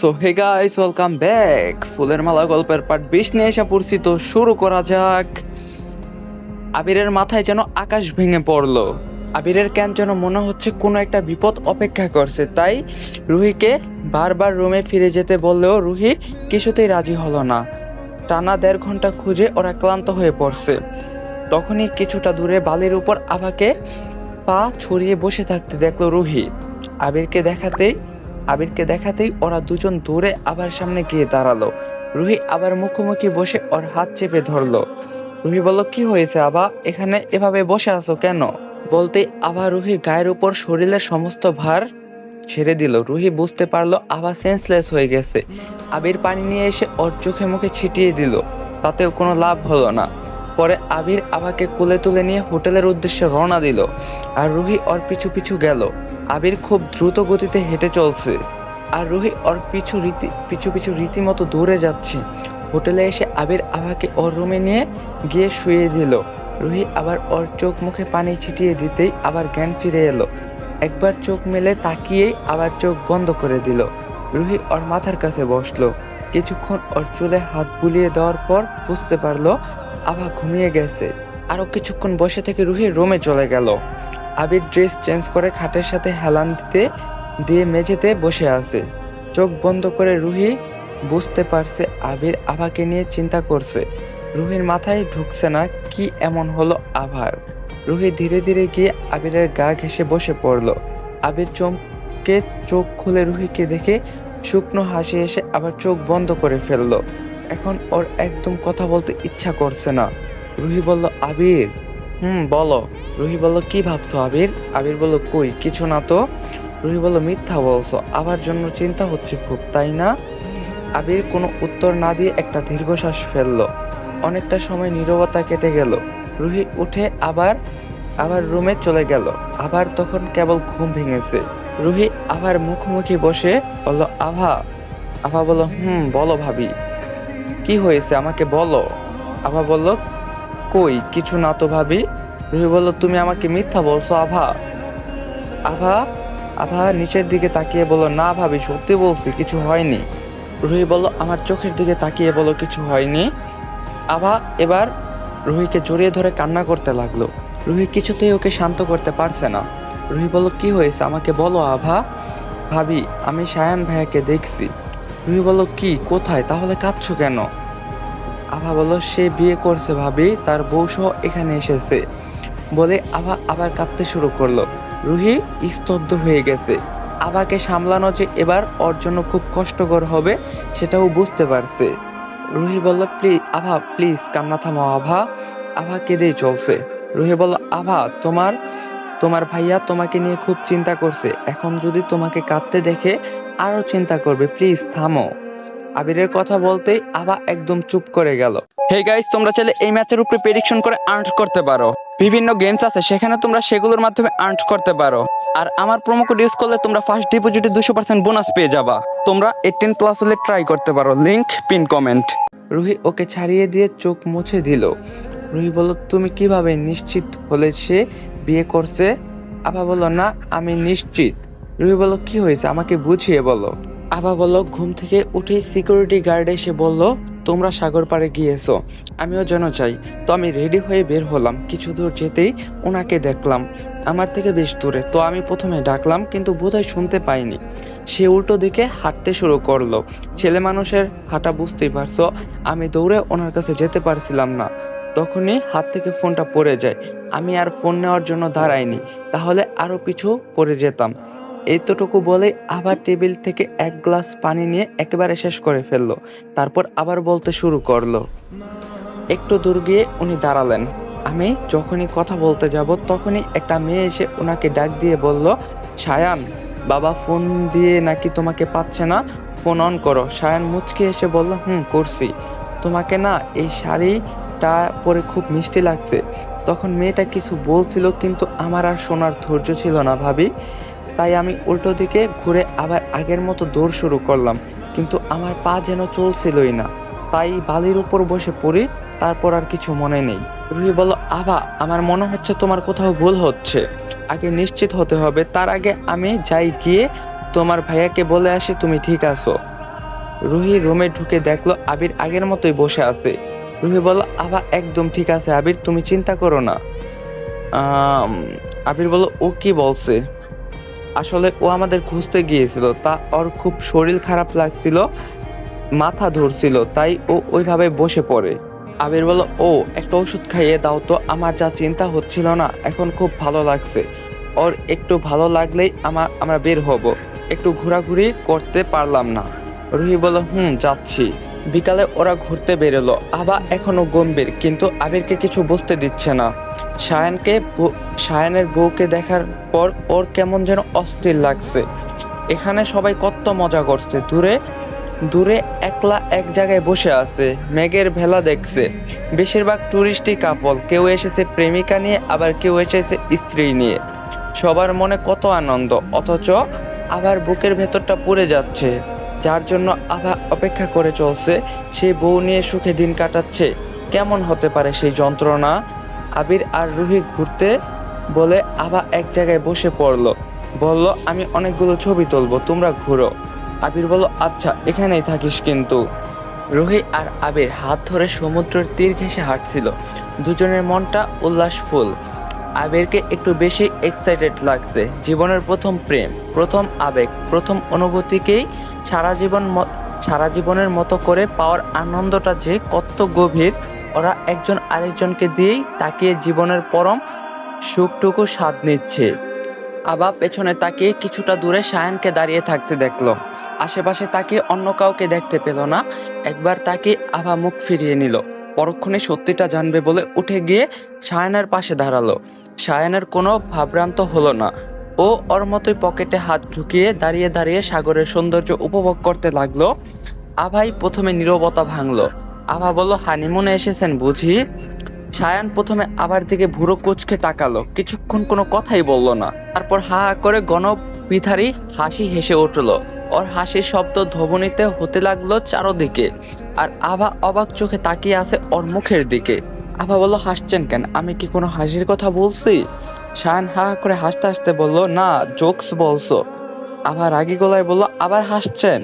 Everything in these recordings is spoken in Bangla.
So hey guys welcome back ফুলের মালা গল্পের পার্ট বিশ নিয়ে এসে পড়ছি। তো শুরু করা যাক। আবিরের মাথায় যেন আকাশ ভেঙে পড়ল। আবিরের কেন যেন মনে হচ্ছে কোনো একটা বিপদ অপেক্ষা করছে। তাই রুহিকে বারবার রুমে ফিরে যেতে বললেও রুহি কিছুতেই রাজি হলো না। টানা দেড় ঘণ্টা খুঁজে ওরা ক্লান্ত হয়ে পড়ছে। তখনই কিছুটা দূরে বালির উপর আভাকে পা ছড়িয়ে বসে থাকতে দেখল রুহি। আবিরকে দেখাতেই আবিরকে দেখাতেই ওরা দুজন দূরে আবার সামনে গিয়ে দাঁড়াল। রুহি আবার মুখোমুখি বসে ওর হাত চেপে ধরলো। রুহি বলল, কি হয়েছে আবা? এখানে এভাবে বসে আছো কেন? বলতে আবার রুহির গায়ের উপর শরীরের সমস্ত ভার ছেড়ে দিল। রুহি বুঝতে পারল আবা সেন্সলেস হয়ে গেছে। আবির পানি নিয়ে এসে ওর চোখে মুখে ছিটিয়ে দিল। তাতেও কোনো লাভ হলো না। পরে আবির আবাকে কোলে তুলে নিয়ে হোটেলের উদ্দেশ্যে রওনা দিল। আর রুহি ওর পিছু পিছু গেল। আবির খুব দ্রুত গতিতে হেঁটে চলছে। আর রুহি ওর পিছু রীতি পিছু পিছু রীতিমতো দৌড়ে যাচ্ছে। হোটেলে এসে আবির আভাকে ওর রুমে নিয়ে গিয়ে শুয়ে দিল। রুহি আবার ওর চোখ মুখে পানি ছিটিয়ে দিতেই আবার জ্ঞান ফিরে এলো। একবার চোখ মেলে তাকিয়েই আবার চোখ বন্ধ করে দিল। রুহি ওর মাথার কাছে বসল। কিছুক্ষণ ওর চুলে হাত বুলিয়ে দেওয়ার পর বুঝতে পারল, আভা ঘুমিয়ে গেছে। আরও কিছুক্ষণ বসে থেকে রুহি রুমে চলে গেল। আবির ড্রেস চেঞ্জ করে খাটের সাথে হেলান দিতে, দিয়ে মেঝেতে বসে আছে। চোখ বন্ধ করে রুহি বুঝতে পারছে আবির আভাকে নিয়ে চিন্তা করছে। রুহির মাথায় ঢুকছে না কি এমন হলো আভার। রুহি ধীরে ধীরে গিয়ে আবিরের গা ঘেসে বসে পড়ল। আবির চমকে চোখ খুলে রুহিকে দেখে শুকনো হাসি এসে আবার চোখ বন্ধ করে ফেলল। এখন ওর একদম কথা বলতে ইচ্ছা করছে না। রুহি বলল, আবির! হুম, বলো। রুহি বলল, কি ভাবছ আবির? আবির বলল, কই, কিছু না তো। রুহি বলল, মিথ্যা বলছো, আবার জন্য চিন্তা হচ্ছে খুব, তাই না? আবির কোনো উত্তর না দিয়ে একটা দীর্ঘশ্বাস ফেলল। অনেকটা সময় নীরবতা কেটে গেল। রুহি উঠে আবার আবার রুমে চলে গেল। আবার তখন কেবল ঘুম ভেঙেছে। রুহি আবার মুখোমুখি বসে বলল, আভা। আভা বলল, হুম, বলো ভাবি। কি হয়েছে? আমাকে বলো। আভা বলল কই? কিছু না তো ভাবি। রুহি বলল, তুমি আমাকে মিথ্যা বলছো, আভা। আভা আভা নিচের দিকে তাকিয়ে বলো না ভাবি, সত্যি বলছি, কিছু হয়নি। রুহি বলল, আমার চোখের দিকে তাকিয়ে বলো, কিছু হয়নি। আভা এবার রুহিকে জড়িয়ে ধরে কান্না করতে লাগল। রুহি কিছুতেই ওকে শান্ত করতে পারছে না। রুহি বলল, কি হয়েছে? আমাকে বলো, আভা। ভাবি, আমি সায়ান ভাইয়াকে দেখছি। রুহি বলল, কি? কোথায়? তাহলে কাঁদছো কেন? আভা বলল, সে বিয়ে করছে ভাবি, তার বউ সহ এখানে এসেছে। বলে আভা আবার কাঁদতে শুরু করল। রুহি স্তব্ধ হয়ে গেছে। আভাকে সামলানো যে এবার ওর জন্য খুব কষ্টকর হবে, সেটাও বুঝতে পারছে। রুহি বলল প্লিজ আভা, প্লিজ, কান্না থামাও আভা। আভা কেঁদেই চলছে। রুহি বলল, আভা, তোমার তোমার ভাইয়া তোমাকে নিয়ে খুব চিন্তা করছে। এখন যদি তোমাকে কাঁদতে দেখে আরও চিন্তা করবে, প্লিজ থামো আবিরের কথা বলতেই আভা একদম চুপ করে গেল। হে গাইস তোমরা চাইলে এই ম্যাচের উপরে প্রেডিকশন করে আর্ন করতে পারো। বিভিন্ন গেমস আছে, সেখানে তোমরা সেগুলোর মাধ্যমে আর্ন করতে পারো। আর আমার প্রোমো কোড ইউজ করলে তোমরা ফার্স্ট ডিপোজিটে দুশো পার্সেন্ট বোনাস পেয়ে যাবা। তোমরা এইটিন প্লাস হলে ট্রাই করতে পারো। Link pin comment Ruhi okay ছাড়িয়ে দিয়ে চোখ মুছে দিল। রুহি বলল, তুমি কীভাবে নিশ্চিত হলে সে বিয়ে করছে? আভা বলল, না, আমি নিশ্চিত। রুহি বলল, কি হয়েছে? আমাকে বুঝিয়ে বলো। আভা বলল, ঘুম থেকে উঠেই সিকিউরিটি গার্ড এসে বলল, তোমরা সাগর পাড়ে গিয়েছো, আমিও যেন চাই। তো আমি রেডি হয়ে বের হলাম। কিছু দূর যেতেই ওনাকে দেখলাম। আমার থেকে বেশ দূরে। তো আমি প্রথমে ডাকলাম, কিন্তু বোধহয় শুনতে পাইনি। সে উল্টো দিকে হাঁটতে শুরু করল। ছেলে মানুষের হাঁটা বুঝতেই পারছ, আমি দৌড়ে ওনার কাছে যেতে পারছিলাম না। তখনই হাত থেকে ফোনটা পড়ে যায়। আমি আর ফোন নেওয়ার জন্য দাঁড়াইনি। তাহলে আরও পিছু পড়ে যেতাম। এতটুকু বলে আবার টেবিল থেকে এক গ্লাস পানি নিয়ে একেবারে শেষ করে ফেলল। তারপর আবার বলতে শুরু করল। একটু দূর গিয়ে উনি দাঁড়ালেন। আমি যখনই কথা বলতে যাব তখনই একটা মেয়ে এসে ওনাকে ডাক দিয়ে বলল, সায়ান, বাবা ফোন দিয়ে নাকি তোমাকে পাচ্ছে না? ফোন অন করো। সায়ান মুচকে এসে বলল, হুম, করছি। তোমাকে না এই শাড়িটা পরে খুব মিষ্টি লাগছে। তখন মেয়েটা কিছু বলছিল কিন্তু আমার আর শোনার ধৈর্য ছিল না ভাবি। তাই আমি উল্টো দিকে ঘুরে আবার আগের মতো দৌড় শুরু করলাম। কিন্তু আমার পা যেন চলছিলই না। তাই বালির উপর বসে পড়ি, তারপর আর কিছু মনে নেই। রুহি বলল, আভা, আমার মনে হচ্ছে তোমার কোথাও ভুল হচ্ছে। আগে নিশ্চিত হতে হবে। তার আগে আমি যাই গিয়ে তোমার ভাইয়াকে বলে আসি, তুমি ঠিক আছো। রুহি রুমে ঢুকে দেখল, আবির আগের মতোই বসে আছে। রুহি বলল আবা একদম ঠিক আছে আবির, তুমি চিন্তা করো না। আবির বলল, ও কি বলছে? আসলে ও আমাদের খুঁজতে গিয়েছিল, তা ওর খুব শরীর খারাপ লাগছিল, মাথা ধরছিল, তাই ও ওইভাবে বসে পড়ে। আবির বলল, ও, একটা ওষুধ খাইয়ে দাও তো, আমার যা চিন্তা হচ্ছিল না, এখন খুব ভালো লাগছে। ওর একটু ভালো লাগলেই আমার আমরা বের হব। একটু ঘোরাঘুরি করতে পারলাম না। রুহি বলল, হুম, যাচ্ছি। বিকালে ওরা ঘুরতে বেরোলো। আবা এখনও গম্ভীর, কিন্তু আবিরকে কিছু বুঝতে দিচ্ছে না। সায়ানকে বউ- সায়ানের বউকে দেখার পর ওর কেমন যেন অস্থির লাগছে। এখানে সবাই কত মজা করছে। দূরে দূরে একলা এক জায়গায় বসে আছে। মেঘের ভেলা দেখছে। বেশিরভাগ টুরিস্টই কাপল কেউ এসেছে প্রেমিকা নিয়ে, আবার কেউ এসেছে স্ত্রী নিয়ে। সবার মনে কত আনন্দ। অথচ আবার বুকের ভেতরটা পুড়ে যাচ্ছে। যার জন্য আবার অপেক্ষা করে চলছে। সেই বউ নিয়ে সুখে দিন কাটাচ্ছে। কেমন হতে পারে সেই যন্ত্রণা? আবির আর রুহি ঘুরতে বলে আবার এক জায়গায় বসে পড়ল। বলল, আমি অনেকগুলো ছবি তুলবো, তোমরা ঘুরো। আবির বলল আচ্ছা এখানেই থাকিস কিন্তু। রুহি আর আবির হাত ধরে সমুদ্রের তীর ঘেঁষে হাঁটছিল। দুজনের মনটা উল্লাসফুল। আবিরকে একটু বেশি এক্সাইটেড লাগছে। জীবনের প্রথম প্রেম, প্রথম আবেগ, প্রথম অনুভূতিকেই সারা জীবন সারা জীবনের মতো করে পাওয়ার আনন্দটা যে কত গভীর ওরা একজন আরেকজনকে দিয়েই তাকিয়ে জীবনের পরম সুখটুকু স্বাদ নিচ্ছে। আবা পেছনে তাকিয়ে কিছুটা দূরে সায়ানকে দাঁড়িয়ে থাকতে দেখল। আশেপাশে তাকে অন্য কাউকে দেখতে পেল না। একবার তাকে আভা মুখ ফিরিয়ে নিল। পরক্ষণে সত্যিটা জানবে বলে উঠে গিয়ে সায়ানের পাশে দাঁড়াল। সায়ানের কোনো ভাবরান্ত হলো না। ও ওর মতোই পকেটে হাত ঢুকিয়ে দাঁড়িয়ে দাঁড়িয়ে সাগরের সৌন্দর্য উপভোগ করতে লাগল। আভাই প্রথমে নীরবতা ভাঙলো। আভা বলল, হানিমুনে এসেছেন বুঝি? সায়ান প্রথমে আবার দিকে ভুরো কুচকে তাকালো, কিছুক্ষণ কোনো কথাই বলল না। তারপর হা হা করে গণপিথারি হাসি হেসে উঠল। ওর হাসির শব্দ ধবনিতে হতে লাগল চারোদিকে, আর আভা অবাক চোখে তাকিয়ে আছে ওর মুখের দিকে। আভা বলল, হাসছেন কেন? আমি কি কোনো হাসির কথা বলছি? সায়ান হা হা করে হাসতে হাসতে বলল, না, জোকস বলছো। আভা রাগী গলায় বলল, আবার হাসছেন?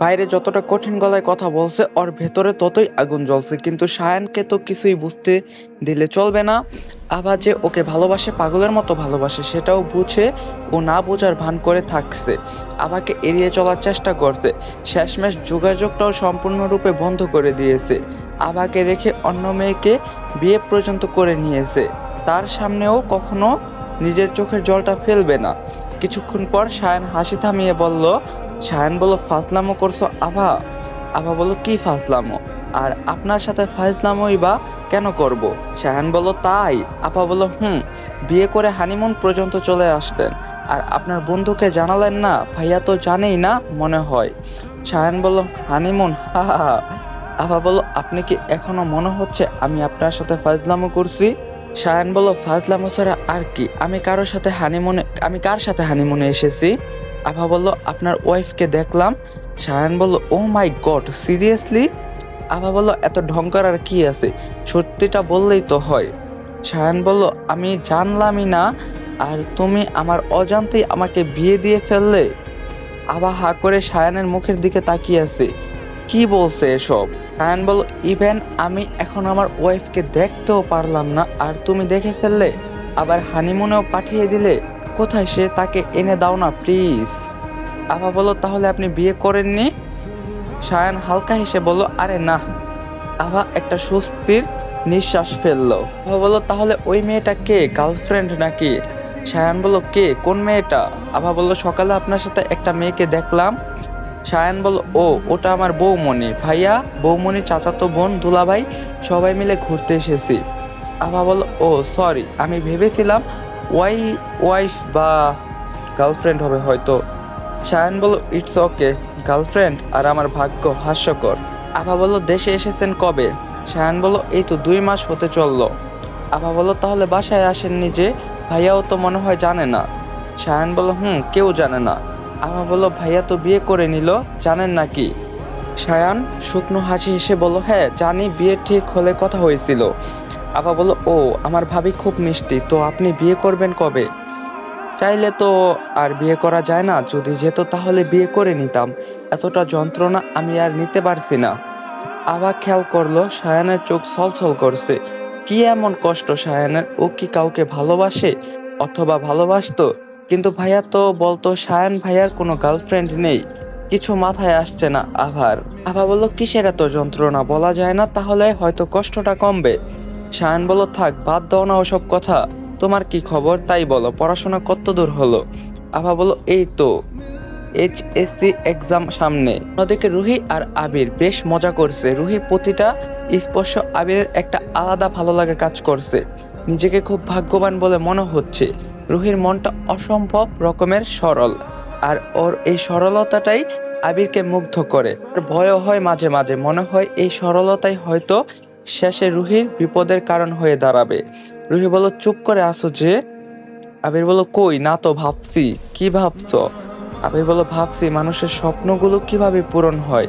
বাইরে যতটা কঠিন গলায় কথা বলছে, ওর ভেতরে ততই আগুন জ্বলছে। কিন্তু সায়ানকে তো কিছুই বুঝতে দিলে চলবে না। আবার যে ওকে ভালোবাসে, পাগলের মতো ভালোবাসে, সেটাও বুঝে ও না বোঝার ভান করে থাকছে। আবাকে এড়িয়ে চলার চেষ্টা করছে। শেষমেশ যোগাযোগটাও সম্পূর্ণরূপে বন্ধ করে দিয়েছে। আবাকে রেখে অন্য মেয়েকে বিয়ে পর্যন্ত করে নিয়েছে। তার সামনেও কখনো নিজের চোখের জলটা ফেলবে না। কিছুক্ষণ পর সায়ান হাসি থামিয়ে বলল সায়ান বলল, ফাজলামো করছ আভা? আভা বলল, কি ফাজলামো? আর আপনার সাথে ফাজলামোই বা কেন করব? সায়ান বলল, তাই। আপা বলল, হুম, বিয়ে করে হানিমুন পর্যন্ত চলে আসতেন আর আপনার বন্ধুকে জানালেন না? ভাইয়া তো জানেই না, মনে হয়। সায়ান বলল, হানিমুন, হা হা। আপা বলল, আপনি কি এখনও মনে হচ্ছে আমি আপনার সাথে ফাজলামো করছি? সায়ান বলল, ফাজলামো ছাড়া আর কি। আমি কারোর সাথে হানিমুনে, আমি কার সাথে হানিমুনে এসেছি? আভা বলল, আপনার ওয়াইফকে দেখলাম। সায়ান বলল ও মাই গড সিরিয়াসলি আভা বলল, এত ঢং করার কি আছে? সত্যিটা বললেই তো হয়। সায়ান বলল, আমি জানলামই না, আর তুমি আমার অজান্তেই আমাকে বিয়ে দিয়ে ফেললে? আভা হা করে সায়ানের মুখের দিকে তাকিয়ে আছে। কি বলছে এসব? সায়ান বলল ইভেন আমি এখন আমার ওয়াইফকে দেখতেও পারলাম না, আর তুমি দেখে ফেললে? আবার হানিমুনেও পাঠিয়ে দিলে। কোথায় সে তাকে এনে দাও না প্লিজ আভা বলল, তাহলে আপনি বিয়ে করেননি? সায়ান হালকা হেসে বলল, আরে না। আভা একটা স্বস্তির নিঃশ্বাস ফেলল। আভা বলল, তাহলে ওই মেয়েটা কে গার্লফ্রেন্ড নাকি? সায়ান বলল, কে? কোন মেয়েটা? আভা বলল, সকালে আপনার সাথে একটা মেয়েকে দেখলাম। সায়ান বলল, ও, ওটা আমার বৌমণি। ভাইয়া, বৌমণি, চাচাতো বোন, দুলাভাই, সবাই মিলে ঘুরতে এসেছি। আভা বলল, ও সরি আমি ভেবেছিলাম ওয়াই ওয়াইফ বা গার্লফ্রেন্ড হবে হয়তো? সায়ান বলল ইটস ওকে গার্লফ্রেন্ড আর আমার ভাগ্য হাস্যকর। আভা বলল, দেশে এসেছেন কবে? সায়ান বলল, এই তো দুই মাস হতে চলল। আভা বলল, তাহলে বাসায় আসেননি যে? ভাইয়াও তো মনে হয় জানে না। সায়ান বলল, হুম, কেউ জানে না। আভা বলল, ভাইয়া তো বিয়ে করে নিল, জানেন নাকি? সায়ান শুকনো হাসি হেসে বলল হ্যাঁ জানি, বিয়ে ঠিক হলে কথা হয়েছিল। আভা বলল, ও, আমার ভাবি খুব মিষ্টি, তো আপনি বিয়ে করবেন কবে? চাইলে তো আর বিয়ে করা যায় না, যদি যেত তাহলে বিয়ে করে নিতাম। এতটা যন্ত্রণা আমি আর নিতে পারছি না। আভা খেয়াল করল, সায়ানের চোখ ছলছল করছে। কি এমন কষ্ট, সায়ানের? ও কি কাউকে ভালোবাসে? অথবা ভালোবাসতো? কিন্তু ভাইয়া তো বলতো, সায়ান ভাইয়ার কোনো গার্লফ্রেন্ড নেই। কিছু মাথায় আসছে না আভার। আভা বলল, কিসের এত যন্ত্রণা? বলা যায় না, তাহলে হয়তো কষ্টটা কমবে। সায়ান বলো, থাক, বাদ দাও না ওসব কথা। তোমার কি খবর? তাই বলো, পড়াশোনা কত দূর হলো? আভা বলল এই তো, এইচএসসি এক্সাম সামনে। অন্যদিকে রুহি আর আবির বেশ মজা করছে। রুহি প্রতিটা স্পর্শ আবিরের একটা আলাদা ভালো লাগা কাজ করছে। নিজেকে খুব ভাগ্যবান বলে মনে হচ্ছে। রুহির মনটা অসম্ভব রকমের সরল। আর ওর এই সরলতাটাই আবিরকে মুগ্ধ করে। ভয়ও হয় মাঝে মাঝে। মনে হয় এই সরলতাই হয়তো শেষে রুহির বিপদের কারণ হয়ে দাঁড়াবে। রুহি বলল, চুপ করে আসো যে? আবির বলল, কই? না তো, ভাবছি। কি ভাবছ? আবির বলল, ভাবছি মানুষের স্বপ্নগুলো কীভাবে পূরণ হয়?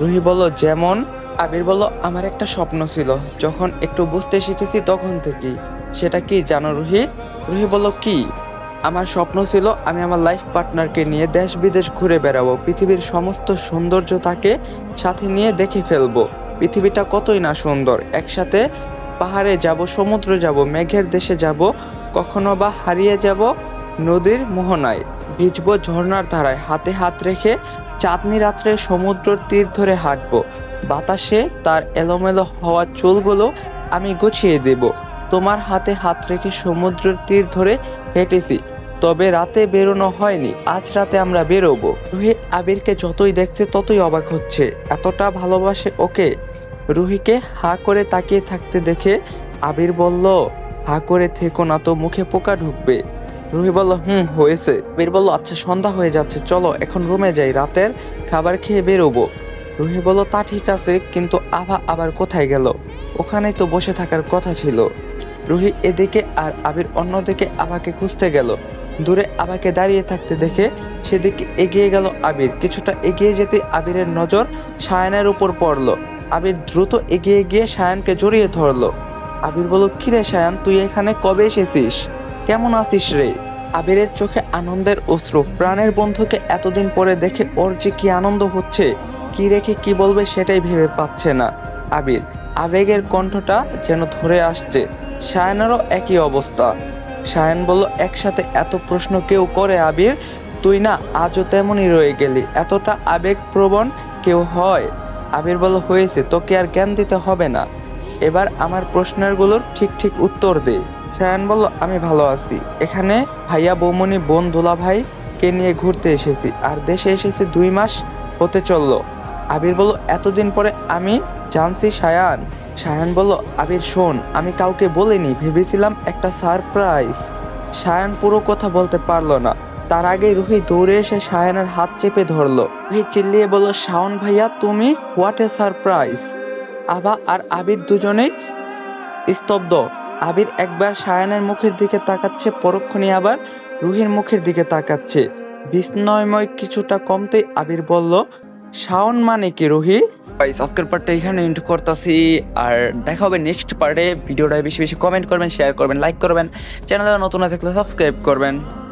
রুহি বলল, যেমন? আবির বলল, আমার একটা স্বপ্ন ছিল। যখন একটু বুঝতে শিখেছি তখন থেকেই। সেটা কি জানো রুহি? রুহি বলল, কি? আমার স্বপ্ন ছিল আমি আমার লাইফ পার্টনারকে নিয়ে দেশ বিদেশ ঘুরে বেড়াবো। পৃথিবীর সমস্ত সৌন্দর্য তাকে সাথে নিয়ে দেখে ফেলব। পৃথিবীটা কতই না সুন্দর। একসাথে পাহাড়ে যাব, সমুদ্র যাব, মেঘের দেশে যাব, কখনো বা হারিয়ে যাব নদীর মোহনায়। ভিজবো ঝর্ণার ধারায় হাতে হাত রেখে চাঁদনি রাত্রে সমুদ্রের তীর ধরে হাঁটবো। বাতাসে তার এলোমেলো হওয়া চুলগুলো আমি গুছিয়ে দেব। তোমার হাতে হাত রেখে সমুদ্রের তীর ধরে হেঁটেছি, তবে রাতে বেরোনো হয়নি, আজ রাতে আমরা বেরোবো। রুহি আবিরকে যতই দেখছে ততই অবাক হচ্ছে, এতটা ভালোবাসে ওকে। রুহিকে হা করে তাকিয়ে থাকতে দেখে আবির বলল, হা করে থেকো না তো, মুখে পোকা ঢুকবে। রুহি বলল, হুম, হয়েছে। আবির বলল আচ্ছা সন্ধ্যা হয়ে যাচ্ছে, চলো, এখন রুমে যাই, রাতের খাবার খেয়ে বেরোবো। রুহি বলল, তা ঠিক আছে, কিন্তু আভা আবার কোথায় গেল? ওখানেই তো বসে থাকার কথা ছিল। রুহি এদিকে আর আবির অন্যদিকে আভাকে খুঁজতে গেল। দূরে আভাকে দাঁড়িয়ে থাকতে দেখে সেদিকে এগিয়ে গেল আবির। কিছুটা এগিয়ে যেতে আবিরের নজর সায়ানের উপর পড়ল। আবির দ্রুত এগিয়ে গিয়ে সায়ানকে জড়িয়ে ধরলো। আবির বলল কিরে সায়ান, তুই এখানে কবে এসেছিস? কেমন আছিস রে? আবিরের চোখে আনন্দের অশ্রু, প্রাণের বন্ধুকে এতদিন পরে দেখে ওর যে কি আনন্দ হচ্ছে, কি রেখে কি বলবে সেটাই ভেবে পাচ্ছে না। আবির, আবেগের কণ্ঠটা যেন ধরে আসছে, সায়ানেরও একই অবস্থা। সায়ান বলল, একসাথে এত প্রশ্ন কেউ করে আবির, তুই না আজও তেমনই রয়ে গেলি, এতটা আবেগপ্রবণ কেউ হয়। আবির বলল হয়েছে, তোকে আর জ্ঞান দিতে হবে না। এবার আমার প্রশ্নেরগুলোর ঠিক ঠিক উত্তর দে। সায়ান বলল আমি ভালো আছি। এখানে ভাইয়া বৌমনি বোন দুলা ভাইকে নিয়ে ঘুরতে এসেছি, আর দেশে এসেছি দুই মাস হতে চলল। আবির বলল এতদিন পরে আমি জানছি সায়ান। সায়ান বলল আবির শোন, আমি কাউকে বলিনি, ভেবেছিলাম একটা সারপ্রাইজ। সায়ান পুরো কথা বলতে পারল না। তার আগে রুহি দৌড়ে এসে সায়ানের হাত চেপে ধরলো। রুহি চিল্লিয়ে বলল, শাওন ভাইয়া, তুমি হোয়াট এ সারপ্রাইজ? আভা আর আবির দুজনেই স্তব্ধ। আবির একবার সায়ানের মুখের দিকে তাকাচ্ছে, পরক্ষণে আবার রুহির মুখের দিকে তাকাচ্ছে। বিস্ময়ময় কিছুটা কমতেই আবির বলল, শাওন মানে কি রুহি? গাইস আজকের পার্টটা এখানে এন্ড করতেছি। আর দেখা হবে নেক্সট পার্টে ভিডিওটা বেশি বেশি কমেন্ট করবেন শেয়ার করবেন লাইক করবেন। চ্যানেলে নতুন থাকলে সাবস্ক্রাইব করবেন।